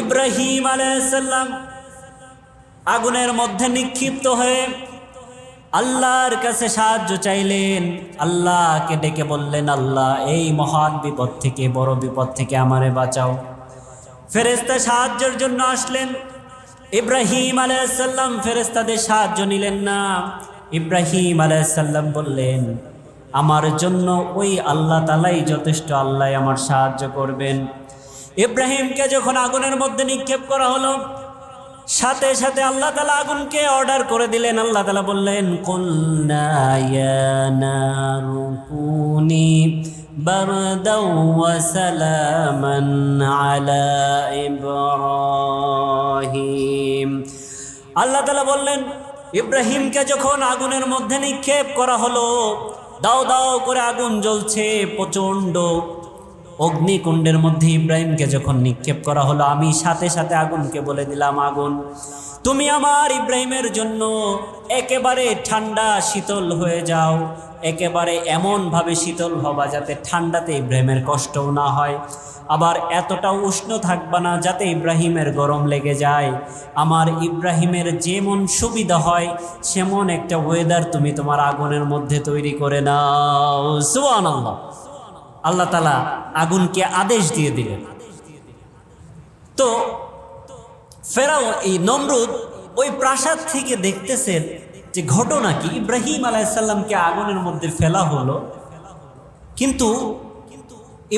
ইব্রাহিম আলাইসাল্লাম আগুনের মধ্যে নিক্ষিপ্ত হয়ে আল্লাহর কাছে সাহায্য চাইলেন। আল্লাহকে ডেকে বললেন, আল্লাহ, এই মহান বিপদ থেকে, বড় বিপদ থেকে আমারে বাঁচাও। ফেরেস্তা সাহায্যের জন্য আসলেন। ইব্রাহিম আলাইসাল্লাম ফেরেস্তাদের সাহায্য নিলেন না। ইব্রাহিম আলাইসাল্লাম বললেন, আমার জন্য ওই আল্লাহ তালাই যথেষ্ট, আল্লাহ আমার সাহায্য করবেন। ইব্রাহিমকে যখন আগুনের মধ্যে নিক্ষেপ করা হলো, সাথে সাথে আল্লাহ তালা আগুনকে অর্ডার করে দিলেন। আল্লাহ তালা বললেন কুনি বারদাও ওয়া সালামান আলা ইব্রাহিম। আল্লাহ তালা বললেন, ইব্রাহিমকে যখন আগুনের মধ্যে নিক্ষেপ করা হলো, দাও দাও করে আগুন জ্বলছে প্রচণ্ড অগ্নিকুণ্ডের মধ্যে ইব্রাহিমকে যখন নিক্ষেপ করা হলো, আমি সাথে সাথে আগুনকে বলে দিলাম, আগুন, তুমি আমার ইব্রাহিমের জন্য একেবারে ঠান্ডা শীতল হয়ে যাও। একেবারে এমনভাবে শীতল হবা যাতে ঠান্ডাতে ইব্রাহিমের কষ্টও না হয়। আবার এতটা উষ্ণ থাকবা না যাতে ইব্রাহিমের গরম লেগে যায়। আমার ইব্রাহিমের যেমন সুবিধা হয়, সেমন একটা ওয়েদার তুমি তোমার আগুনের মধ্যে তৈরি করে নাও। সুবান আল্লাহ আল্লাহ তালা আগুনকে আদেশ দিয়ে দিলেন। তো ফেরাও এই নমরুদ ওই প্রাসাদ থেকে দেখতেছেন যে ঘটনা কি। ইব্রাহিম আলাইসাল্লামকে আগুনের মধ্যে ফেলা হলো। কিন্তু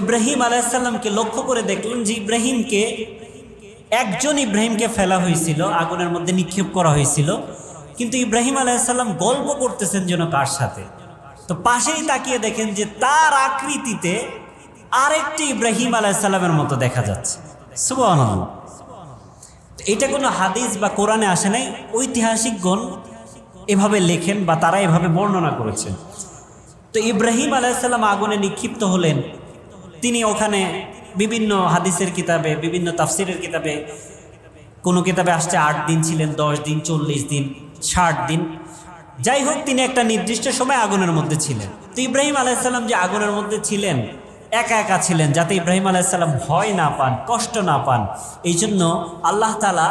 ইব্রাহিম আলাইসাল্লামকে লক্ষ্য করে দেখলেন যে ইব্রাহিমকে একজন ইব্রাহিমকে ফেলা হয়েছিল, আগুনের মধ্যে নিক্ষেপ করা হয়েছিল। কিন্তু ইব্রাহিম আলাইসাল্লাম গল্প করতেছেন যেন কার সাথে। তো পাশেই তাকিয়ে দেখেন যে তার আকৃতিতে আরেকটি ইব্রাহিম আলাইসাল্লামের মতো দেখা যাচ্ছে। এটা কোনো হাদিস বা কোরআনে আসে নাই, ঐতিহাসিকগণ এভাবে লেখেন বা তারা এভাবে বর্ণনা করেছেন। তো ইব্রাহিম আলাইসাল্লাম আগুনে নিক্ষিপ্ত হলেন। তিনি ওখানে বিভিন্ন হাদিসের কিতাবে, বিভিন্ন তাফসিরের কিতাবে, কোনো কিতাবে আসছে আট দিন ছিলেন, দশ দিন, চল্লিশ দিন, ষাট দিন। যাই হোক তিনি একটা নির্দিষ্ট সময় আগুনের মধ্যে ছিলেন। তো ইব্রাহিম আলাইসাল্লাম যে আগুনের মধ্যে ছিলেন, একা একা ছিলেন, যাতে ইব্রাহিম আলাইসাল্লাম ভয় না পান, কষ্ট না পান এই জন্য আল্লাহ তালা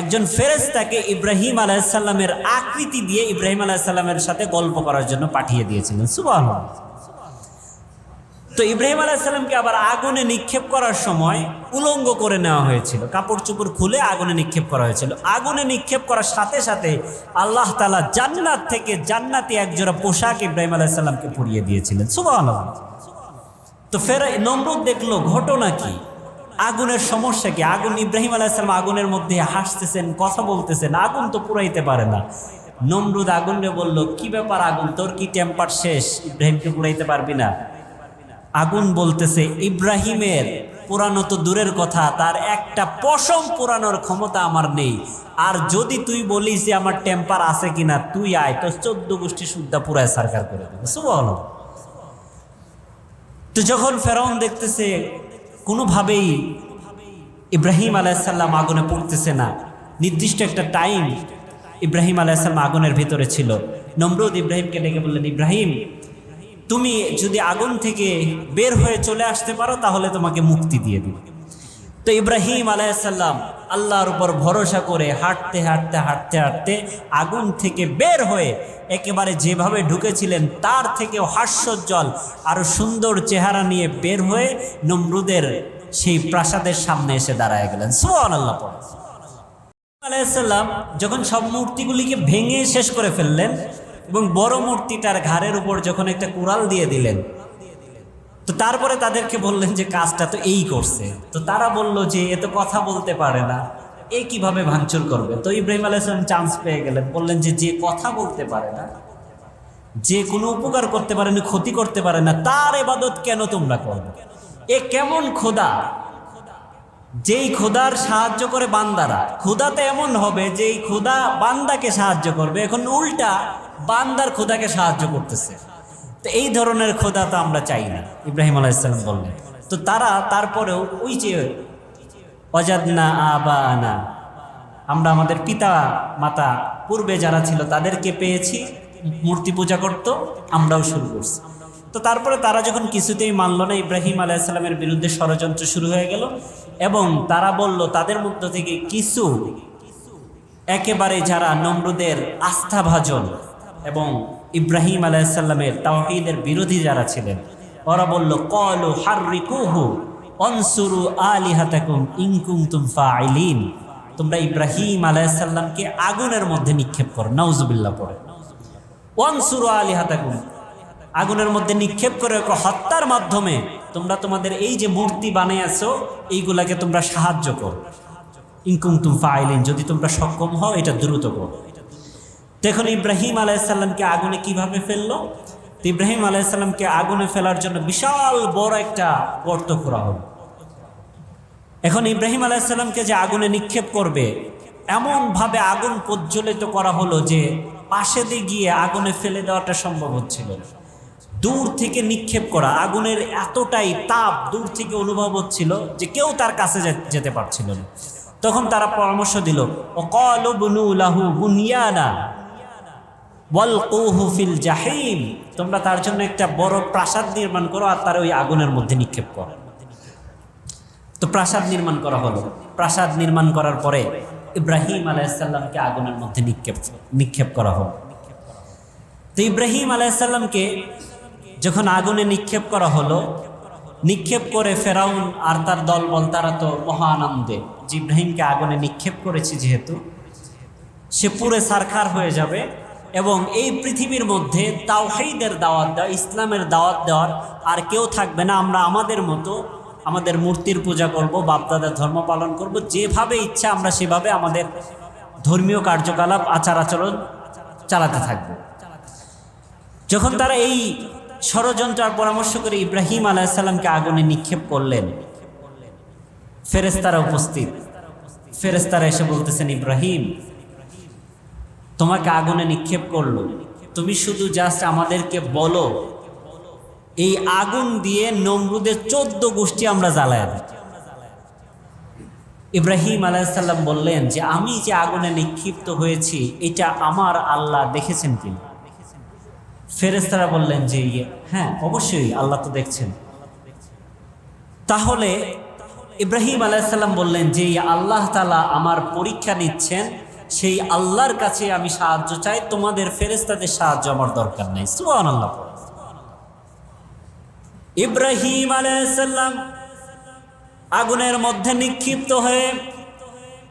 একজন ফেরেস্তাকে ইব্রাহিম আলাইসাল্লামের আকৃতি দিয়ে ইব্রাহিম আলাইসাল্লামের সাথে গল্প করার জন্য পাঠিয়ে দিয়েছিলেন। সুবাহ তো ইব্রাহিম আলাইসাল্লামকে আবার আগুনে নিক্ষেপ করার সময় উলঙ্গ করে নেওয়া হয়েছিল। কাপড় চোপড় খুলে আগুনে নিক্ষেপ করা হয়েছিল। আগুনে নিক্ষেপ করার সাথে সাথে আল্লাহ তালা জান্নাত থেকে জান্নাতি একজোড়া পোশাক ইব্রাহিম আলাইসাল্লামকে পরিয়ে দিয়েছিলেন। সুবাহ তো ফের নমরুদ দেখল, ঘটনা কি? আগুনের সমস্যা কি? আগুন, ইব্রাহিম আলাইসালাম আগুনের মধ্যে হাসতেছেন, কথা বলতেছেন, আগুন তো পুরাইতে পারে না। নমরুদ আগুনরে বলল, কি ব্যাপার আগুন? তোর কি টেম্পার শেষ? ইব্রাহিমকে পুরাইতে পারবি না? আগুন বলতেছে, ইব্রাহিমের পুরানো তো দূরের কথা, তার একটা পশম পুরানোর ক্ষমতা আমার নেই। আর যদি তুই বলিস যে আমার টেম্পার আছে কিনা, তুই আয় তো চোদ্দ গোষ্ঠী সুদ্ধা পুরায় সরকার করে দেবে। সুবল তো যখন ফেরাউন দেখতেছে, কোনোভাবেই ইব্রাহিম আলাইসাল্লাম আগুনে পড়তেছে না। নির্দিষ্ট একটা টাইম ইব্রাহিম আলাইসাল্লাম আগুনের ভিতরে ছিল। নমরুদ ইব্রাহিমকে ডেকে বললেন, ইব্রাহিম তুমি যদি আগুন থেকে বের হয়ে চলে আসতে পারো, তাহলে তোমাকে মুক্তি দিয়ে দিবে। তো ইব্রাহিম আলাইসাল্লাম আল্লাহর উপর ভরসা করে হাঁটতে হাঁটতে হাঁটতে হাঁটতে আগুন থেকে বের হয়ে একেবারে যেভাবে ঢুকেছিলেন, তার থেকেও হাস্যোজ্জ্বল আরও সুন্দর চেহারা নিয়ে বের হয়ে নমরুদের সেই প্রাসাদের সামনে এসে দাঁড়ায় গেলেন। সোয়ান আল্লাহ আলাইসাল্লাম যখন সব মূর্তিগুলিকে ভেঙে শেষ করে ফেললেন এবং বড় মূর্তিটার ঘাড়ের উপর যখন একটা কুড়াল দিয়ে দিলেন, তো তারপরে তাদেরকে বললেন যে কাজটা তো এই করছে। তো তারা বলল যে এ তো কথা বলতে পারে না, এ কীভাবে ভাঙচুর করবে? তো ইব্রাহিম আলাইসালাম চান্স পেয়ে গেলেন, বললেন যে যে কথা বলতে পারে না, যে কোনো উপকার করতে পারে না, ক্ষতি করতে পারে না, তার এবাদত কেন তোমরা করবে এ কেমন খোদা? যেই খোদার সাহায্য করে বান্দারা খোদাতে এমন হবে যে এই খোদা বান্দাকে সাহায্য করবে। এখন উল্টা বান্দার খোদাকে সাহায্য করতেছে। তো এই ধরনের খোদা তো আমরা চাই না, ইব্রাহিম আলাইসাল্লাম বললেন। তো তারা তারপরেও ওই যে অজাদনা আবা আনা আমরা আমাদের পিতা মাতা পূর্বে যারা ছিল তাদেরকে পেয়েছি, মূর্তি পূজা করত, আমরাও শুরু করছি। তো তারপরে তারা যখন কিছুতেই মানল না, ইব্রাহিম আলাইসাল্লামের বিরুদ্ধে ষড়যন্ত্র শুরু হয়ে গেল এবং তারা বলল, তাদের মধ্য থেকে কিছু, একেবারে যারা নমরুদের আস্থাভাজন এবং ইব্রাহিম আলাইসাল্লামের তাওহিদের বিরোধী যারা ছিলেন, ওরা বলল, কলু হারিকুহু অনসুরু আলিহাতাকুম ইনকুম তুম ফাইলিন তোমরা ইব্রাহিম আলাইসাল্লামকে আগুনের মধ্যে নিক্ষেপ করো, নাউজুবিল্লাহ পড়ে। ওয়ানসুরু আলিহাতাকুম, আগুনের মধ্যে নিক্ষেপ করে হত্যার মাধ্যমে। তোমরা তোমাদের এই যে মূর্তি বানিয়েছো, এইগুলাকে তোমরা সাহায্য করো। ইনকুম তুম ফাইলিন যদি তোমরা সক্ষম হও, এটা দ্রুত করো। দেখুন, ইব্রাহিম আলাইসাল্লামকে আগুনে কীভাবে ফেলল? ইব্রাহিম আলাইসাল্লামকে আগুনে ফেলার জন্য বিশাল বড় একটা গর্ত করা হলো। এখন ইব্রাহিম আলাইসাল্লামকে যে আগুনে নিক্ষেপ করবে, এমনভাবে আগুন প্রজ্বলিত করা হলো যে পাশে দিয়ে গিয়ে আগুনে ফেলে দেওয়াটা সম্ভব হচ্ছিল দূর থেকে নিক্ষেপ করা, আগুনের এতটাই তাপ দূর থেকে অনুভব হচ্ছিল যে কেউ তার কাছে যেতে পারছিল না। তখন তারা পরামর্শ দিল ও কলু লাহু বুনিয়ানা। ফিল জাহিম। তোমরা তার জন্য একটা বড় প্রাসাদ নির্মাণ করো আর তার ওই আগুনের মধ্যে নিক্ষেপ করো। তো প্রাসাদ নির্মাণ করা হলো। প্রাসাদ নির্মাণ করার পরে ইব্রাহিম আলাইসাল্লামকে আগুনের মধ্যে নিক্ষেপ নিক্ষেপ করা হলো। তো ইব্রাহিম আলাইসাল্লামকে যখন আগুনে নিক্ষেপ করা হলো, নিক্ষেপ করে ফেরাউন আর তার দলবল, তারা তো মহা আনন্দে। যে ইব্রাহিমকে আগুনে নিক্ষেপ করেছে যেহেতু, সে পুরে সারখার হয়ে যাবে। এবং এই পৃথিবীর মধ্যে তাওহিদের দাওয়াত দেওয়া, ইসলামের দাওয়াত দেওয়ার আর কেউ থাকবে না। আমরা আমাদের মতো আমাদের মূর্তির পূজা করব, বাপদাদার ধর্ম পালন করব, যেভাবে ইচ্ছা আমরা সেভাবে আমাদের ধর্মীয় কার্যকলাপ, আচার আচরণ চালাতে থাকব। যখন তারা এই ষড়যন্ত্র আর পরামর্শ করে ইব্রাহিম আলাইসাল্লামকে আগুনে নিক্ষেপ করলেন ফেরেস্তারা উপস্থিত। ফেরেস্তারা এসে বলতেছেন, ইব্রাহিম তোমাকে আগুনে নিক্ষেপ করল। তুমি শুধু জাস্ট আমাদেরকে বলো এই আগুন দিয়ে নমরুদের চোদ্দ গোষ্ঠী আমরা জ্বালায় ইব্রাহিম আলাইসাল্লাম বললেন যে আমি যে আগুনে নিক্ষিপ্ত হয়েছি এটা আমার আল্লাহ দেখেছেন কিনা? ফেরেস্তারা বললেন যে ইয়ে, হ্যাঁ অবশ্যই আল্লাহ তো দেখছেন। তাহলে ইব্রাহিম আলাইসাল্লাম বললেন যে আল্লাহ তালা আমার পরীক্ষা নিচ্ছেন সেই আল্লাহর কাছে আমি সাহায্য চাই, তোমাদের ফেরেস্তাদের সাহায্য আমার দরকার নেই। সুবান আল্লাহ ইব্রাহিম আলাইসাল্লাম আগুনের মধ্যে নিক্ষিপ্ত হয়ে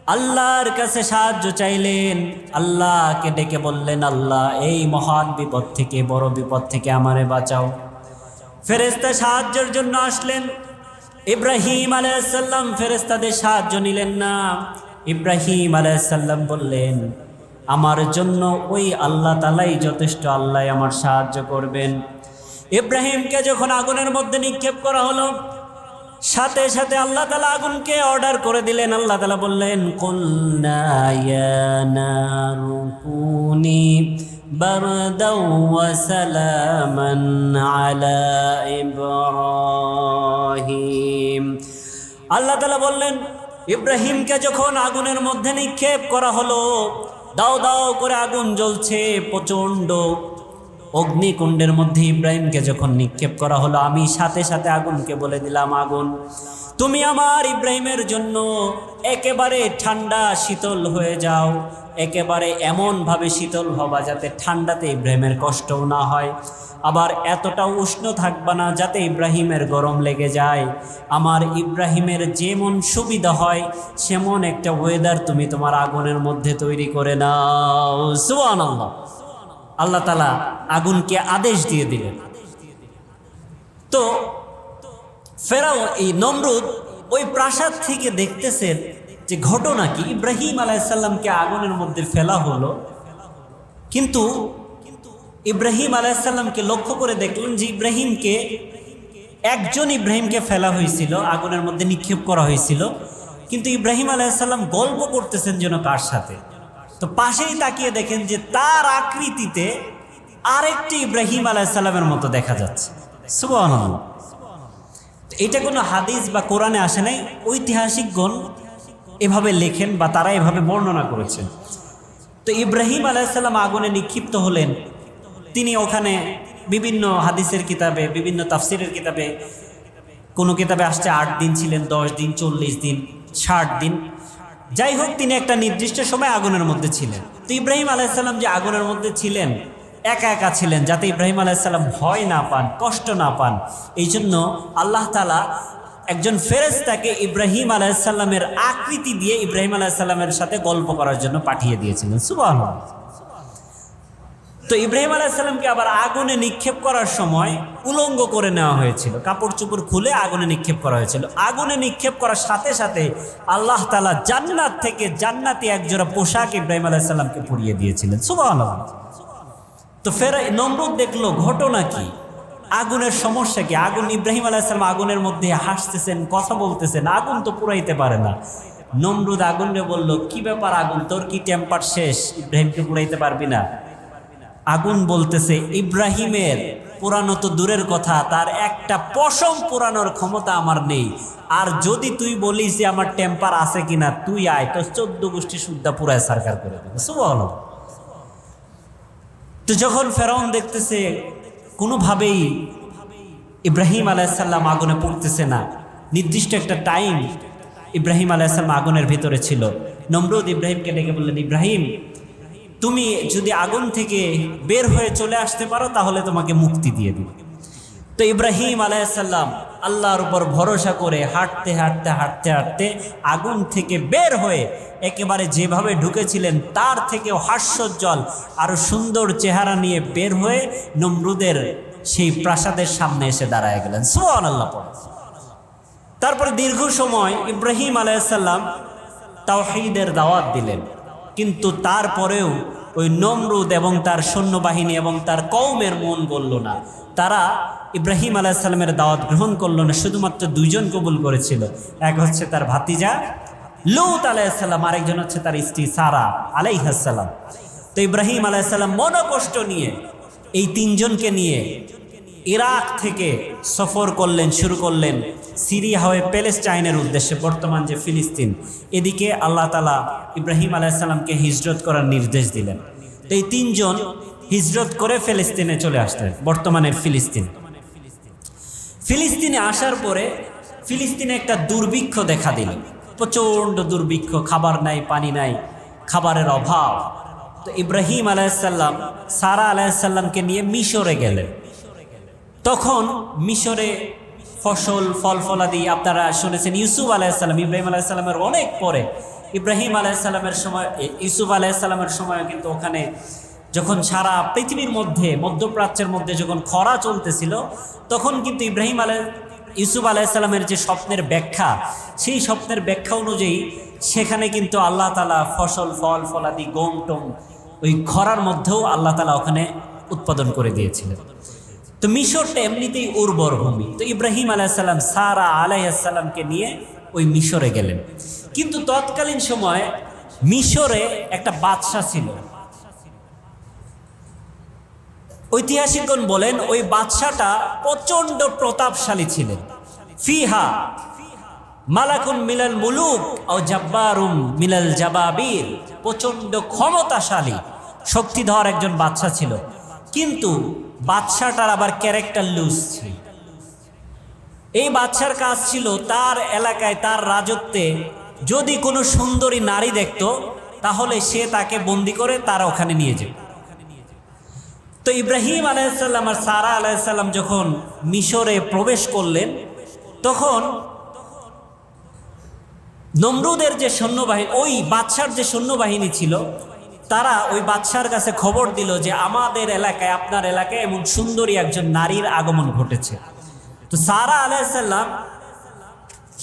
আল্লাহর কাছে সাহায্য চাইলেন। আল্লাহকে ডেকে বললেন, আল্লাহ, এই মহান বিপদ থেকে, বড় বিপদ থেকে আমারে বাঁচাও। ফেরেস্তা সাহায্যের জন্য আসলেন। ইব্রাহিম আলাইসাল্লাম ফেরেস্তাদের সাহায্য নিলেন না। ইব্রাহিম আলাইসাল্লাম বললেন, আমার জন্য ওই আল্লাহ তালাই যথেষ্ট আল্লাহ আমার সাহায্য করবেন। ইব্রাহিমকে যখন আগুনের মধ্যে নিক্ষেপ করা হলো, সাথে সাথে আল্লাহ তালা আগুনকে অর্ডার করে দিলেন। আল্লাহ তালা বললেন ইব্রাহিম। আল্লাহ তালা বললেন ইব্রাহিমকে যখন আগুনের মধ্যে নিক্ষেপ করা হলো, দাও দাও করে আগুন জ্বলছে প্রচণ্ড। অগ্নিকুণ্ডের মধ্যে ইব্রাহিমকে যখন নিক্ষেপ করা হলো, আমি সাথে সাথে আগুনকে বলে দিলাম, আগুন। তুমি আমার ইব্রাহিমের জন্য একেবারে ঠান্ডা শীতল হয়ে যাও। একেবারে এমনভাবে শীতল হবা যাতে ঠান্ডাতে ইব্রাহিমের কষ্টও না হয়। আবার এতটা উষ্ণ থাকবা না যাতে ইব্রাহিমের গরম লেগে যায়। আমার ইব্রাহিমের যেমন সুবিধা হয়, সেমন একটা ওয়েদার তুমি তোমার আগুনের মধ্যে তৈরি করে নাও। সুবান আল্লাহ আল্লাহ তালা আগুনকে আদেশ দিয়ে দিলেন। তো ফেরাও এই নমরুদ ওই প্রাসাদ থেকে দেখতেছেন যে ঘটনা কি? ইব্রাহিম আলাইসাল্লামকে আগুনের মধ্যে ফেলা হলো। কিন্তু ইব্রাহিম আলাইসাল্লামকে লক্ষ্য করে দেখলেন যে ইব্রাহিমকে একজন ইব্রাহিমকে ফেলা হয়েছিল, আগুনের মধ্যে নিক্ষেপ করা হয়েছিল। কিন্তু ইব্রাহিম আলাইসাল্লাম গল্প করতেছেন যেন কার সাথে? তো পাশেই তাকিয়ে দেখেন যে তার আকৃতিতে আরেকটি ইব্রাহিম আলাইসাল্লামের মতো দেখা যাচ্ছে। সুবাহ এটা কোনো হাদিস বা কোরআনে আসে নাই ঐতিহাসিকগণ এভাবে লেখেন বা তারা এভাবে বর্ণনা করেছেন। তো ইব্রাহিম আলাইসাল্লাম আগুনে নিক্ষিপ্ত হলেন। তিনি ওখানে বিভিন্ন হাদিসের কিতাবে, বিভিন্ন তাফসিরের কিতাবে, কোনো কিতাবে আসছে আট দিন ছিলেন, দশ দিন, চল্লিশ দিন, ষাট দিন। যাই হোক, তিনি একটা নির্দিষ্ট সময় আগুনের মধ্যে ছিলেন। তো ইব্রাহিম আলাইসাল্লাম যে আগুনের মধ্যে ছিলেন একা একা ছিলেন যাতে ইব্রাহিম আলাইসাল্লাম ভয় না পান, কষ্ট না পান। এই জন্য আল্লাহ তালা একজন ফেরেস্তাকে ইব্রাহিম আলাইসাল্লামের আকৃতি দিয়ে ইব্রাহিম আলাইসাল্লামের সাথে গল্প করার জন্য পাঠিয়ে দিয়েছিলেন। সুবাহ তো ইব্রাহিম আলাইসাল্লামকে আবার আগুনে নিক্ষেপ করার সময় উলঙ্গ করে নেওয়া হয়েছিল। কাপড় চোপড় খুলে আগুনে নিক্ষেপ করা হয়েছিল। আগুনে নিক্ষেপ করার সাথে সাথে আল্লাহ তালা জান্নাত থেকে জান্নাতি একজোড়া পোশাক ইব্রাহিম আলাইসাল্লামকে পরিয়ে দিয়েছিলেন। সুবাহ তো ফের নমরুদ দেখল, ঘটনা কি? আগুনের সমস্যা কি? আগুন, ইব্রাহিম আলাইসালাম আগুনের মধ্যে হাসতেছেন, কথা বলতেছেন, আগুন তো পুরাইতে পারে না। নমরুদ আগুনে বলল, কি ব্যাপার আগুন? তোর কি টেম্পার শেষ? ইব্রাহিমকে পুরাইতে পারবি না? আগুন বলতেছে, ইব্রাহিমের পুরানো তো দূরের কথা, তার একটা পশম পুরানোর ক্ষমতা আমার নেই। আর যদি তুই বলিস যে আমার টেম্পার আছে কিনা, তুই আয় তো চোদ্দ গোষ্ঠী সুদ্ধা পুরায় সরকার করে দেবে। সুবহান তো যখন ফেরাউন দেখতেছে, কোনোভাবেই ইব্রাহিম আলাইসাল্লাম আগুনে পড়তেছে না। নির্দিষ্ট একটা টাইম ইব্রাহিম আলাইসাল্লাম আগুনের ভিতরে ছিল। নমরুদ ইব্রাহিমকে ডেকে বললেন, ইব্রাহিম, তুমি যদি আগুন থেকে বের হয়ে চলে আসতে পারো, তাহলে তোমাকে মুক্তি দিয়ে দিব। তো ইব্রাহিম আলাইসাল্লাম আল্লাহর উপর ভরসা করে হাঁটতে হাঁটতে হাঁটতে হাঁটতে আগুন থেকে বের হয়ে একেবারে যেভাবে ঢুকেছিলেন তার থেকেও হাস্যোজ্জ্বল আরও সুন্দর চেহারা নিয়ে বের হয়ে নমরুদের সেই প্রাসাদের সামনে এসে দাঁড়ায় গেলেন। সোহান আল্লাহ তারপরে দীর্ঘ সময় ইব্রাহিম আলাইসাল্লাম তাওহিদের দাওয়াত দিলেন। কিন্তু তারপরেও ওই নমরুদ এবং তার সৈন্যবাহিনী এবং তার কৌমের মন বলল না। তারা ইব্রাহিম আলাইসাল্লামের দাওয়াত গ্রহণ করল না, শুধুমাত্র দুইজন কবুল করেছিল। এক হচ্ছে তার ভাতিজা, লৌত আলাইসাল্লাম আরেকজন হচ্ছে তার স্ত্রী সারা আলাইহাসাল্লাম তো ইব্রাহিম আলাইসাল্লাম মনোকষ্ট নিয়ে, এই তিনজনকে নিয়ে ইরাক থেকে সফর করলেন, শুরু করলেন সিরিয়া হয়ে প্যালেস্টাইনের উদ্দেশ্যে, বর্তমান যে ফিলিস্তিন। এদিকে আল্লাহ তালা ইব্রাহিম আলাইসাল্লামকে হিজরত করার নির্দেশ দিলেন। তো এই তিনজন হিজরত করে ফিলিস্তিনে চলে আসলেন বর্তমানের ফিলিস্তিন। ফিলিস্তিনে আসার পরে ফিলিস্তিনে একটা দুর্ভিক্ষ দেখা দিল। প্রচণ্ড দুর্ভিক্ষ, খাবার নাই, পানি নাই, খাবারের অভাব। তো ইব্রাহিম আলাইসাল্লাম সারা আলাইসাল্লামকে নিয়ে মিশরে গেলেন। তখন মিশরে ফসল ফল ফলাদি আপনারা শুনেছেন, ইউসুফ আলাইসাল্লাম ইব্রাহিম আলাইসাল্লামের অনেক পরে। ইব্রাহিম আলাইসাল্লামের সময়, ইউসুফ আলাইসাল্লামের সময় কিন্তু ওখানে যখন সারা পৃথিবীর মধ্যে, মধ্যপ্রাচ্যের মধ্যে যখন খরা চলতেছিল, তখন কিন্তু ইব্রাহিম আলাই, ইউসুফ আলাইসাল্লামের যে স্বপ্নের ব্যাখ্যা, সেই স্বপ্নের ব্যাখ্যা অনুযায়ী সেখানে কিন্তু আল্লাহ তালা ফসল, ফল, ফলাদি, গম, টম ওই খরার মধ্যেও আল্লাহ তালা ওখানে উৎপাদন করে দিয়েছিলেন। তো মিশরটা এমনিতেই উর্বর ভূমি। তো ইব্রাহিম আলাইসাল্লাম সারা আলাইসাল্লামকে নিয়ে ওই মিশরে গেলেন। কিন্তু তৎকালীন সময় মিশরে একটা বাদশাহ ছিল। ঐতিহাসিকগণ বলেন, ওই বাদশাটা প্রচণ্ড প্রতাপশালী ছিলেন। ফিহা মালাকুন মিলাল মুলুক ও জাব্বারুম মিলাল জাবাবির। প্রচণ্ড ক্ষমতাশালী, শক্তিধর একজন বাদশা ছিল। কিন্তু বাদশাটার আবার ক্যারেক্টার লুজ ছিল। এই বাদশার কাজ ছিল তার এলাকায় তার রাজত্বে যদি কোনো সুন্দরী নারী দেখত, তাহলে সে তাকে বন্দি করে তার ওখানে নিয়ে যেত। তো ইব্রাহিম আলাইসাল্লাম আর সারা আলাইসাল্লাম যখন মিশরে প্রবেশ করলেন, তখন নমরুদের যে সৈন্যবাহিনী, ওই বাদশার যে সৈন্যবাহিনী ছিল, তারা ওই বাদশার কাছে খবর দিল যে আমাদের এলাকায়, আপনার এলাকায় এমন সুন্দরী একজন নারীর আগমন ঘটেছে। তো সারা আলাইসাল্লাম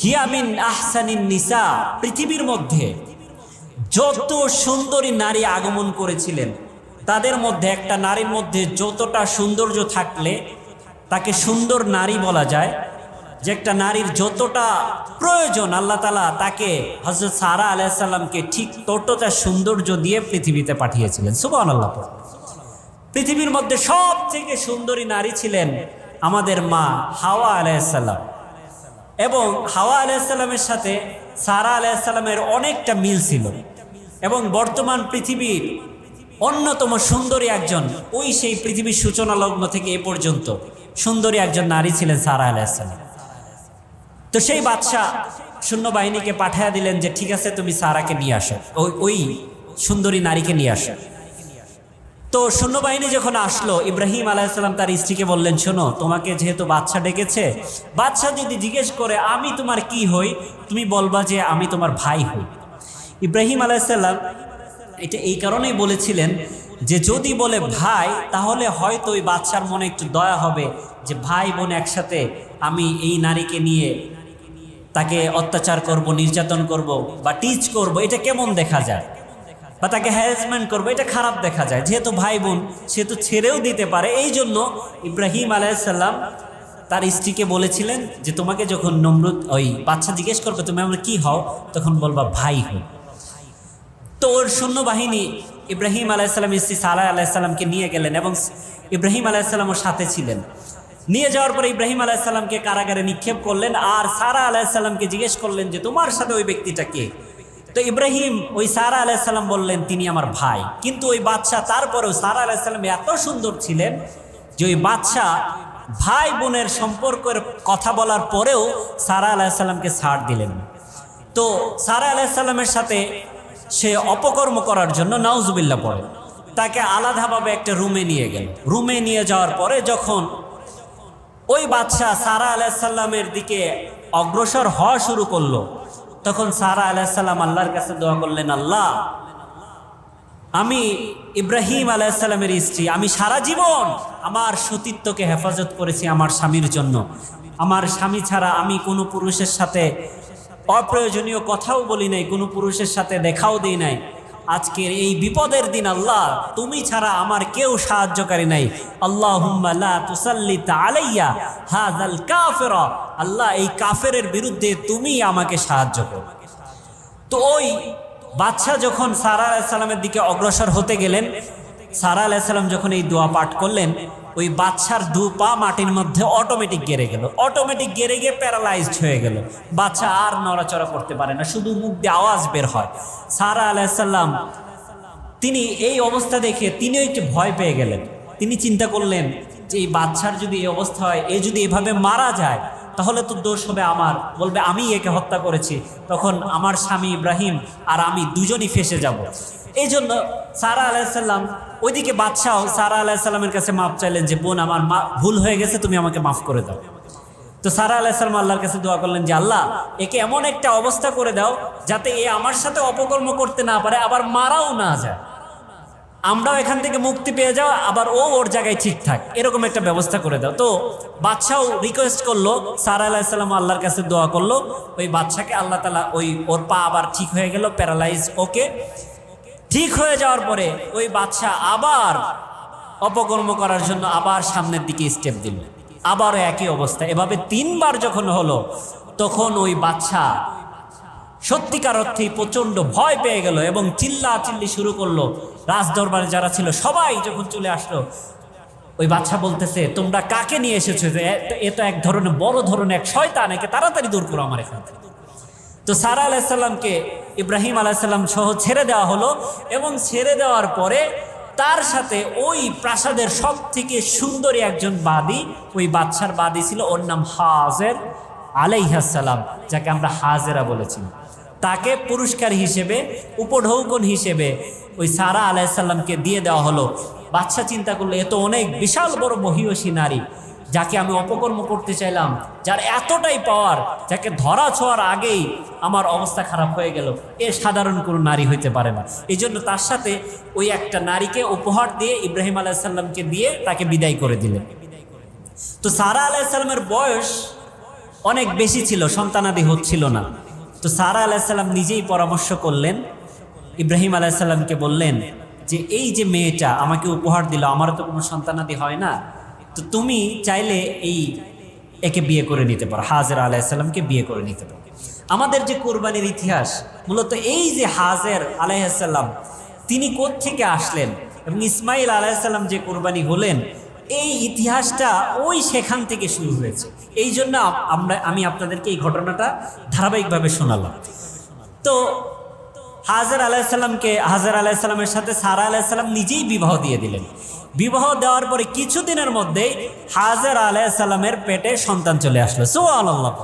হিয়ামিন আহসানিন নিসা, পৃথিবীর মধ্যে যত সুন্দরী নারী আগমন করেছিলেন তাদের মধ্যে একটা নারীর মধ্যে যতটা সৌন্দর্য থাকলে তাকে সুন্দর নারী বলা যায়, যে একটা নারীর যতটা প্রয়োজন, আল্লাহ তালা তাকে হজরত সারা আলাইসাল্লামকে ঠিক ততটা সৌন্দর্য দিয়ে পৃথিবীতে পাঠিয়েছিলেন। সুবান আল্লাহ পৃথিবীর মধ্যে সব থেকে সুন্দরী নারী ছিলেন আমাদের মা হাওয়া আলাইসাল্লাম এবং হাওয়া আলাইসাল্লামের সাথে সারা আলাইসাল্লামের অনেকটা মিল ছিল। এবং বর্তমান পৃথিবীর অন্যতম সুন্দরী একজন, ওই সেই পৃথিবীর সূচনা লগ্ন থেকে এ পর্যন্ত সুন্দরী একজন নারী ছিলেন সারা আলাইসাল্লাম তো সেই বাদশাহ সৈন্যবাহিনীকে পাঠিয়ে দিলেন যে, ঠিক আছে, তুমি সারাকে নিয়ে আসো। ওই ওই সুন্দরী নারীকে নিয়ে আসো। তো সৈন্যবাহিনী যখন আসলো, ইব্রাহিম আলাইসাল্লাম তার স্ত্রীকে বললেন, শোনো, তোমাকে যেহেতু বাচ্চা ডেকেছে বাচ্চা যদি জিজ্ঞেস করে, আমি তোমার কি হই? তুমি বলবা যে, আমি তোমার ভাই হই। ইব্রাহিম আলাইসাল্লাম এটা এই কারণেই বলেছিলেন যে যদি বলে ভাই, তাহলে হয়তো ওই বাচ্চার মনে একটু দয়া হবে যে ভাই বোন একসাথে আমি এই নারীকে নিয়ে তাকে অত্যাচার করব, নির্যাতন করব বা টিচ করব, এটা কেমন দেখা যায়? বা তাকে হ্যারাসমেন্ট করব, এটা খারাপ দেখা যায়। যেহেতু ভাই বোন, সেহেতু ছেড়েও দিতে পারে। এই জন্য ইব্রাহিম আলাইসাল্লাম তার স্ত্রীকে বলেছিলেন যে, তোমাকে যখন নমরুদ, ওই বাচ্চা জিজ্ঞেস করবে, তুমি আমরা কি হও? তখন বলবা, ভাই হই। তো ওর সৈন্যবাহিনী ইব্রাহিম আলাইসাল্লাম স্ত্রী সালাহ আলাইসাল্লামকে নিয়ে গেলেন এবং ইব্রাহিম আলাইসাল্লাম ওর সাথে ছিলেন। নিয়ে যাওয়ার পরে ইব্রাহিম আলাইসাল্লামকে কারাগারে নিক্ষেপ করলেন আর সারা আলাইসাল্লামকে জিজ্ঞেস করলেন যে, তোমার সাথে ওই ব্যক্তিটা কে? তো ইব্রাহিম ওই সারা আলাইসাল্লাম বললেন, তিনি আমার ভাই। কিন্তু ওই বাচ্চা তারপরেও সারা আলাইসাল্লাম এত সুন্দর ছিলেন যে, ওই বাচ্চা ভাই বোনের সম্পর্কের কথা বলার পরেও সারা আলাইসাল্লামকে ছাড় দিলেন। তো সারা আলাইসাল্লামের সাথে সে অপকর্ম করার জন্য নাউজুবিল্লা পড়ে। তাকে আলাদাভাবে একটা রুমে নিয়ে গেল। রুমে নিয়ে যাওয়ার পরে যখন ওই বাচ্চা সারা আলাইসাল্লামের দিকে অগ্রসর হওয়া শুরু করল, তখন সারা আলাইসাল্লাম আল্লাহর কাছে দোয়া করলেন, আল্লাহ, আমি ইব্রাহিম আলাইসাল্লামের স্ত্রী। আমি সারা জীবন আমার সতীত্বকে হেফাজত করেছি আমার স্বামীর জন্য। আমার স্বামী ছাড়া আমি কোনো পুরুষের সাথে অপ্রয়োজনীয় কথাও বলি নাই, কোনো পুরুষের সাথে দেখাও দিই নাই। আজকের এই বিপদের দিন আল্লাহ, তুমি ছাড়া আমার কেউ সাহায্যকারী নাই। আল্লাহ আলাইয়া কাফের। আল্লাহ, এই কাফেরের বিরুদ্ধে তুমি আমাকে সাহায্য করো। তো ওই বাদশাহ যখন সারা আলাইসাল্লামের দিকে অগ্রসর হতে গেলেন, সারা আলাইসাল্লাম যখন এই দোয়া পাঠ করলেন ওই বাচ্চার দু পা মাটির মধ্যে অটোমেটিক গেড়ে গেল। অটোমেটিক গেড়ে গিয়ে প্যারালাইজড হয়ে গেল। বাচ্চা আর নড়াচড়া করতে পারে না, শুধু মুখ দিয়ে আওয়াজ বের হয়। সারা আলাইসাল্লাম তিনি এই অবস্থা দেখে তিনিও একটু ভয় পেয়ে গেলেন। তিনি চিন্তা করলেন যে এই বাচ্চার যদি এই অবস্থা হয়, এ যদি এভাবে মারা যায়, তাহলে তো দোষ হবে আমার। বলবে আমি একে হত্যা করেছি। তখন আমার স্বামী ইব্রাহিম আর আমি দুজনই ফেসে যাব। এই জন্য সারা আলাইসাল্লাম ওইদিকে বাদশাহ সারা আলাইসাল্লামের কাছে মাফ চাইলেন যে, বোন, আমার মা ভুল হয়ে গেছে, তুমি আমাকে মাফ করে দাও। তো সারা আলাইসালাম আল্লাহর কাছে দোয়া করলেন যে, আল্লাহ, একে এমন একটা অবস্থা করে দাও যাতে এ আমার সাথে অপকর্ম করতে না পারে, আবার মারাও না যায়। আমরাও এখান থেকে মুক্তি পেয়ে যাও আবার ও ওর জায়গায় ঠিক থাক, এরকম একটা ব্যবস্থা করে দাও। তো বাদশাহ রিকোয়েস্ট করল, সারা আলাইসাল্লাম আল্লাহর কাছে দোয়া করল, ওই বাদশাকে আল্লাহ তালা ওই ওর পা আবার ঠিক হয়ে গেল প্যারালাইজ ওকে। ঠিক হয়ে যাওয়ার পরে ওই বাদশা আবার অপকর্ম করার জন্য আবার সামনের দিকে স্টেপ দিল। আবারও একই অবস্থা। এভাবে তিনবার যখন হলো, তখন ওই বাচ্চা সত্যিকার অর্থেই প্রচণ্ড ভয় পেয়ে গেল এবং চিল্লা চিল্লি শুরু করল। রাজ দরবারে যারা ছিল, সবাই যখন চলে আসলো, ওই বাচ্চা বলতেছে, তোমরা কাকে নিয়ে এসেছ? যে এ- এ এক ধরনের, বড় ধরনের এক শয়তান, একে তাড়াতাড়ি দূর করো আমার এখান থেকে। তো সারা আলাইসাল্লামকে ইব্রাহিম আলাইসাল্লাম সহ ছেড়ে দেওয়া হলো এবং ছেড়ে দেওয়ার পরে তার সাথে ওই প্রাসাদের সব থেকে সুন্দরী একজন বাদী, ওই বাদশার বাদী ছিল ওর নাম হাজের আলাইহাসাল্লাম যাকে আমরা হাজেরা বলেছি। তাকে পুরস্কার হিসেবে, উপঢৌকন হিসেবে ওই সারা আলাইসাল্লামকে দিয়ে দেওয়া হলো। বাচ্চা চিন্তা করল, এ তো অনেক বিশাল বড় মহিষী নারী। যাকে আমি অপকর্ম করতে চাইলাম, যার এতটাই পাওয়ার যাকে ধরা ছোঁয়ার আগেই আমার অবস্থা খারাপ হয়ে গেল। এ সাধারণ কোনো নারী হইতে পারে না। এই জন্য তার সাথে ওই একটা নারীকে উপহার দিয়ে ইব্রাহিম আলাইসাল্লামকে দিয়ে তাকে বিদায় করে দিলেন তো সারা আলাইসাল্লামের বয়স অনেক বেশি ছিল, সন্তানাদি হচ্ছিল না। তো সারা আলাইসাল্লাম নিজেই পরামর্শ করলেন। ইব্রাহিম আলাইসাল্লামকে বললেন যে, এই যে মেয়েটা আমাকে উপহার দিল আমার তো কোনো সন্তানাদি হয় না। তো তুমি চাইলে এই একে বিয়ে করে নিতে পারো। হাজের আলাইসাল্লামকে বিয়ে করে নিতে পারো। আমাদের যে কোরবানির ইতিহাস, মূলত এই যে হাজের আলাইসাল্লাম তিনি থেকে আসলেন এবং ইসমাইল আলাইসাল্লাম যে কোরবানি হলেন, এই ইতিহাসটা ওই সেখান থেকে শুরু হয়েছে। এই জন্য আমরা আমি আপনাদেরকে এই ঘটনাটা ধারাবাহিকভাবে শোনালাম। তো হাজার আলাইসাল্লামকে হাজার আলাইসাল্লামের সাথে সারা আলাইসাল্লাম নিজেই বিবাহ দিয়ে দিলেন। বিবাহ দেওয়ার পরে কিছুদিনের মধ্যেই হাজার আলাইসাল্লামের পেটে সন্তান চলে আসলো। সো আল্লাহ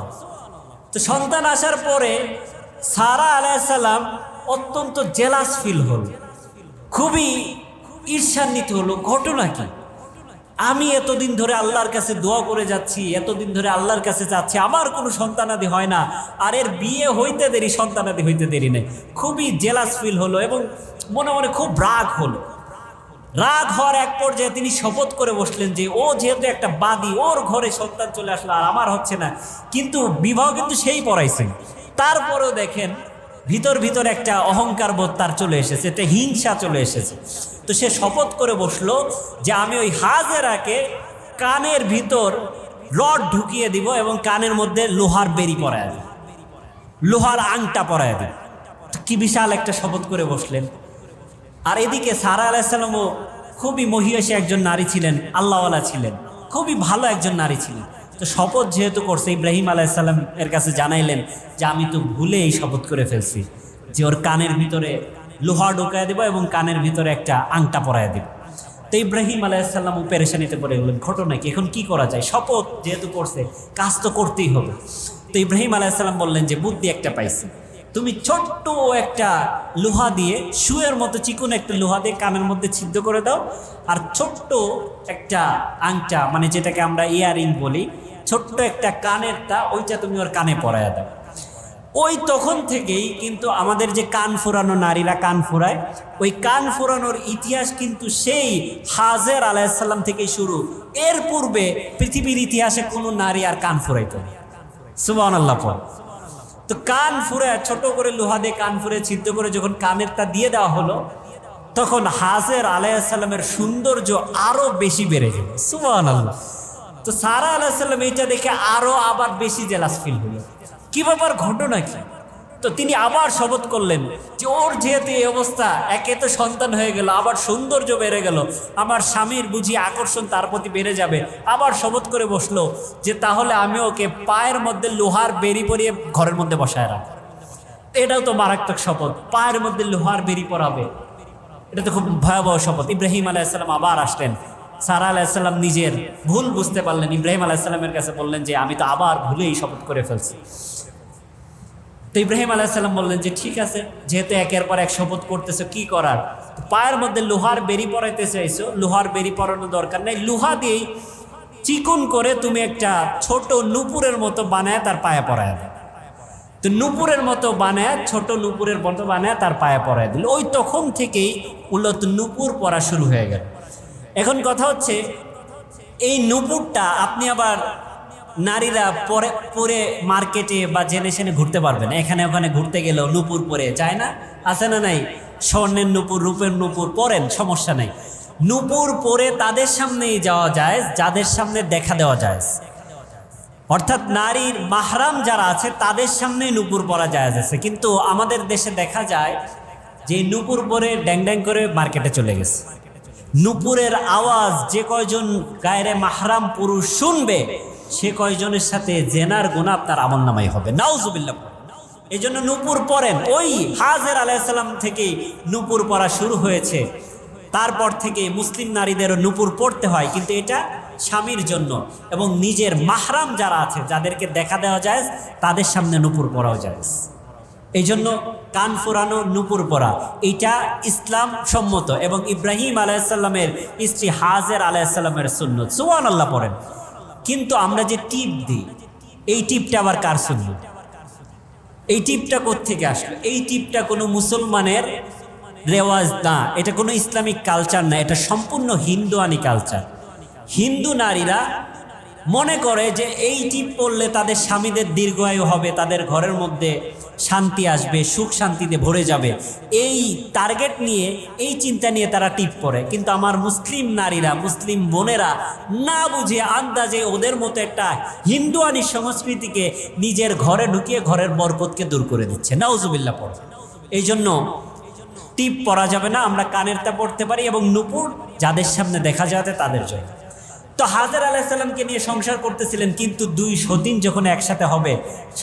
তো সন্তান আসার পরে সারা আলাইসাল্লাম অত্যন্ত জেলাস ফিল হল। খুবই ঈর্ষান্বিত হলো। ঘটনা কি? আমি এতদিন ধরে আল্লাহর কাছে দোয়া করে যাচ্ছি, এতদিন ধরে আল্লাহর কাছে যাচ্ছি, আমার কোনো সন্তানাদি হয় না। আর এর বিয়ে হইতে দেরি, সন্তানাদি হইতে দেরি নেই। খুবই জেলাস ফিল হলো এবং মনে মনে খুব রাগ হলো। রাগ হওয়ার এক পর্যায়ে তিনি শপথ করে বসলেন যে, ও যেহেতু একটা বাদী, ওর ঘরে সন্তান চলে আসলো আর আমার হচ্ছে না। কিন্তু বিবাহ কিন্তু সেই পড়াইছে। তারপরেও দেখেন, ভিতর ভিতর একটা অহংকার বোধ তার চলে এসেছে, একটা হিংসা চলে এসেছে। তো সে শপথ করে বসল যে আমি ওই হাজেরাকে কানের ভিতর রড ঢুকিয়ে দিব এবং কানের মধ্যে লোহার বেরি পরায় দিব। লোহার আংটা পরায় দিব। কি বিশাল একটা শপথ করে বসলেন। আর এদিকে সারা আলাইসাল্লামও খুবই মহিয়সী একজন নারী ছিলেন, আল্লাহওয়ালা ছিলেন, খুবই ভালো একজন নারী ছিলেন। তো শপথ যেহেতু করছে, ইব্রাহিম আলাইসাল্লাম এর কাছে জানাইলেন যে আমি তো ভুলে এই শপথ করে ফেলছি যে ওর কানের ভিতরে লোহা ঢোকায় দেবো এবং কানের ভিতরে একটা আংটা পরায় দেব। তো ইব্রাহিম আলাইসাল্লামও পেরেশানিতে পড়ে গেলেন, ঘটনা কি? এখন কি করা যায়? শপথ যেহেতু করছে, কাজ তো করতেই হবে। তো ইব্রাহিম আলাইসাল্লাম বললেন যে, বুদ্ধি একটা পাইছি। তুমি ছোট্ট একটা লোহা দিয়ে, শুয়ের মতো চিকুন একটা লোহা দিয়ে কানের মধ্যে ছিদ্র করে দাও আর ছোট্ট একটা আংটা মানে যেটাকে আমরা ইয়ারিং বলি, ছোট্ট একটা কানেরটা, ওইটা তুমি ওর কানে পরায় দাও। ওই তখন থেকেই কিন্তু আমাদের যে কান ফোরানো নারীরা কান ফোরায়, ওই কান ফোরানোর ইতিহাস কিন্তু সেই হাজের আলাইসাল্লাম থেকেই শুরু। এর পূর্বে পৃথিবীর ইতিহাসে কোনো নারী আর কান ফোরাইত না। সুবান আল্লাহ তো কান ফুরে ছোট করে লোহা দিয়ে কান ফুরে ছিদ্র করে যখন কানেরটা দিয়ে দেওয়া হলো, তখন হাজের আলাইসাল্লামের সৌন্দর্য আরও বেশি বেড়ে গেল। সুবান আল্লাহ তো সারা আলাইসাল্লাম এইটা দেখে আরও আবার বেশি জেলাস ফিল হলো। কি ব্যাপার ঘটনা কি? তো তিনি আবার শপথ করলেন যে ওর যেহেতু এই অবস্থা, একে তো সন্তান হয়ে গেল, আবার সৌন্দর্য বেড়ে গেল, আমার স্বামীর বুঝি আকর্ষণ তার প্রতি বেড়ে যাবে। আবার শপথ করে বসল যে তাহলে আমি ওকে পায়ের মধ্যে লোহার বেরি পরিয়ে ঘরের মধ্যে বসায় রাখ এটাও তো মারাত্মক শপথ, পায়ের মধ্যে লোহার বেরি পরাবে। এটা তো খুব ভয়াবহ শপথ। ইব্রাহিম আলাইসাল্লাম আবার আসলেন। সারা আলাইসাল্লাম নিজের ভুল বুঝতে পারলেন। ইব্রাহিম আলাইসাল্লামের কাছে বললেন যে, আমি তো আবার ভুলেই শপথ করে ফেলছি। তো ইব্রাহিম আলাইসাল্লাম বললেন যে, ঠিক আছে, যেহেতু একের পর এক শপথ করতেছো, কি করার? পায়ের মধ্যে লোহার বেরি পরাইতে চাইছো, লোহার বেরি পরানো দরকার নেই। লোহা দিয়েই চিকন করে তুমি একটা ছোট নুপুরের মতো বানায় তার পায়ে পরায় দাও। তো নুপুরের মতো বানায়, ছোট নুপুরের মতো বানায় তার পায়ে পরায় দিল। ওই তখন থেকেই মূলত নুপুর পরা শুরু হয়ে গেল। এখন কথা হচ্ছে, এই নুপুরটা আপনি আবার নারীরা পরে পরে মার্কেটে বা জেনে সেনে ঘুরতে পারবেন এখানে ওখানে ঘুরতে গেলেও নুপুর পরে যায় না। আছে না নাই? স্বর্ণের নুপুর, রূপের নুপুর পরেন, সমস্যা নাই। নুপুর পরে তাদের সামনেই যাওয়া যায়, যাদের সামনে দেখা দেওয়া যায়। অর্থাৎ নারীর মাহরাম যারা আছে, তাদের সামনেই নুপুর পরা যায় আছে। কিন্তু আমাদের দেশে দেখা যায় যে নুপুর পরে ড্যাং ড্যাং করে মার্কেটে চলে গেছে। নুপুরের আওয়াজ যে কয়জন গায়ের মাহরাম পুরুষ শুনবে সে কয়জনের সাথে জেনার গুণা আপনার আমল নামাই হবে? নাউজুবিল্লাহ। এই জন্য নুপুর পরেন ওই হাজের আলাইসাল্লাম থেকে নুপুর পরা শুরু হয়েছে। তারপর থেকে মুসলিম নারীদেরও নুপুর পড়তে হয়। কিন্তু এটা স্বামীর জন্য এবং নিজের মাহরাম যারা আছে, যাদেরকে দেখা দেওয়া যায়, তাদের সামনে নুপুর পরাও যায়। এই জন্য কান ফুরানো, নুপুর পরা এইটা ইসলাম সম্মত। এবং ইব্রাহিম আলাইসাল্লামের স্ত্রী হাজের আলাইসাল্লামের সুন্নত। সুয়ান আল্লাহ পড়েন। কিন্তু আমরা যে টিপ দিই, এই টিপটা আবার কার শুনল এই টিপটা কোত্থেকে আসলো? এই টিপটা কোনো মুসলমানের রেওয়াজ না, এটা কোনো ইসলামিক কালচার না, এটা সম্পূর্ণ হিন্দুয়ানি কালচার। হিন্দু নারীরা মনে করে যে এই টিপ পড়লে তাদের স্বামীদের দীর্ঘায়ু হবে, তাদের ঘরের মধ্যে শান্তি আসবে, সুখ শান্তিতে ভরে যাবে। এই টার্গেট নিয়ে, এই চিন্তা নিয়ে তারা টিপ পড়ে। কিন্তু আমার মুসলিম নারীরা, মুসলিম বোনেরা না বুঝে আন্দাজে ওদের মতো একটা হিন্দুয়ানি সংস্কৃতিকে নিজের ঘরে ঢুকিয়ে ঘরের বরকতকে দূর করে দিচ্ছে। নাউজুবিল্লা পড়ে। এই জন্য টিপ পরা যাবে না, আমরা কানেরটা পড়তে পারি এবং নুপুর যাদের সামনে দেখা যাবে তাদের জন্য তো হাজার আলাহিসাল্লামকে নিয়ে সংসার করতেছিলেন, কিন্তু দুই সতীন যখন একসাথে হবে,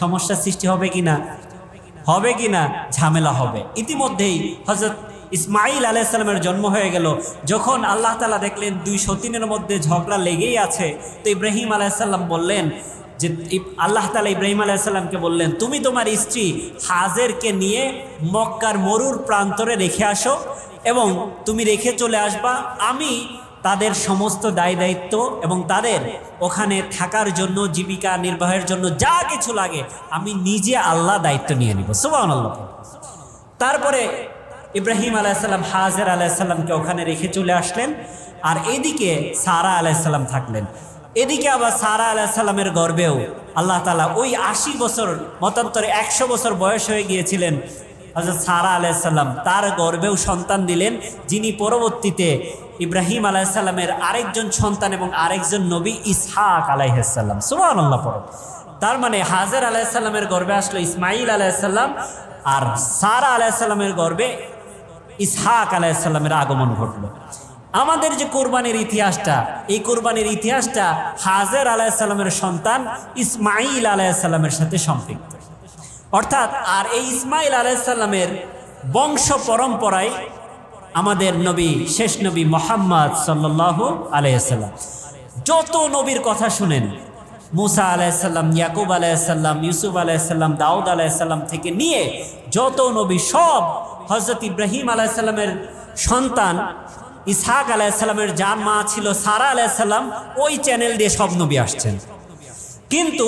সমস্যার সৃষ্টি হবে কি না হবে কি না? ঝামেলা হবে। ইতিমধ্যেই হজরত ইসমাইল আলাইসাল্লামের জন্ম হয়ে গেল। যখন আল্লাহ তালা দেখলেন দুই সতীনের মধ্যে ঝগড়া লেগেই আছে, তো ইব্রাহিম আলাইসাল্লাম বললেন যে আল্লাহ তালা ইব্রাহিম আলাইসাল্লামকে বললেন, তুমি তোমার স্ত্রী হাজেরকে নিয়ে মক্কার মরুর প্রান্তরে রেখে আসো এবং তুমি রেখে চলে আসবা। আমি তাদের সমস্ত দায় দায়িত্ব এবং তাদের ওখানে থাকার জন্য, জীবিকা নির্বাহের জন্য যা কিছু লাগে, আমি নিজে আল্লাহ দায়িত্ব নিয়ে নিব। সুবাহ তারপরে ইব্রাহিম আলাইসাল্লাম হাজের আলাইসাল্লামকে ওখানে রেখে চলে আসলেন আর এদিকে সারা আলাইসাল্লাম থাকলেন। এদিকে আবার সারা আলাইসাল্লামের গর্বেও আল্লাহ তালা ওই আশি বছর, মতান্তরে একশো বছর বয়স হয়ে গিয়েছিলেন হজরত সারা আলাইসাল্লাম তার গর্বেও সন্তান দিলেন, যিনি পরবর্তীতে ইব্রাহিম আলাইসাল্লামের আরেকজন সন্তান এবং আরেকজন নবী ইসহাক আলাইহাল্লাম সুমান আল্লাহ তার মানে হাজার আলাইসাল্লামের গর্বে আসলো ইসমাইল আলাইসাল্লাম আর সারা আলাইসাল্লামের গর্বে ইসহাক আলাইসাল্লামের আগমন ঘটলো। আমাদের যে কোরবানির ইতিহাসটা, এই কোরবানির ইতিহাসটা হাজার আলাইসাল্লামের সন্তান ইসমাইল আলাইসাল্লামের সাথে সম্পৃক্ত। অর্থাৎ আর এই ইসমাইল আলাইসাল্লামের বংশ পরম্পরায় আমাদের নবী, শেষ নবী মোহাম্মদ সাল্লাহ আলাইসাল্লাম যত নবীর কথা শুনেন, মুসা আলাইসাল্লাম ইয়াকুব আলাইসাল্লাম ইউসুফ আলাইসাল্লাম দাউদ আলাইসাল্লাম থেকে নিয়ে যত নবী, সব হজরত ইব্রাহিম আলাইসাল্লামের সন্তান, ইসহাক আলাইসাল্লামের যার মা ছিল সারা আলাইসাল্লাম ওই চ্যানেল দিয়ে সব নবী আসছেন। কিন্তু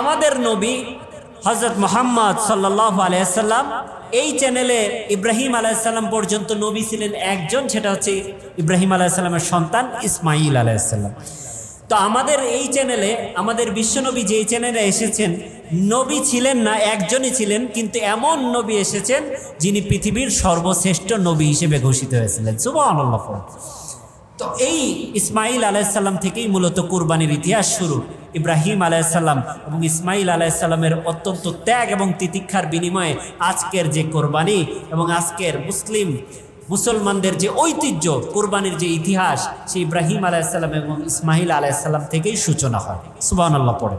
আমাদের নবী হজরত মোহাম্মদ সাল্লাহ আলাইসাল্লাম এই চ্যানেলে ইব্রাহিম আলাইসাল্লাম পর্যন্ত নবী ছিলেন একজন, সেটা হচ্ছে ইব্রাহিম আলাইসাল্লামের সন্তান ইসমাইল আলাইসাল্লাম তো আমাদের এই চ্যানেলে আমাদের বিশ্বনবী যেই চ্যানেলে এসেছেন, নবী ছিলেন না, একজনই ছিলেন, কিন্তু এমন নবী এসেছেন যিনি পৃথিবীর সর্বশ্রেষ্ঠ নবী হিসেবে ঘোষিত হয়েছিলেন। সুবাহ তো এই ইসমাইল আলাইসাল্লাম থেকেই মূলত কুরবানির ইতিহাস শুরু। ইব্রাহিম আলাইসাল্লাম এবং ইসমাইল আলাইসাল্লামের অত্যন্ত ত্যাগ এবং তিতিক্ষার বিনিময়ে আজকের যে কোরবানি এবং আজকের মুসলিম মুসলমানদের যে ঐতিহ্য, কোরবানির যে ইতিহাস, সেই ইব্রাহিম আলাইসাল্লাম এবং ইসমাইল আলাইসাল্লাম থেকেই সূচনা হয়। সুবাহ আল্লাহ পড়ে।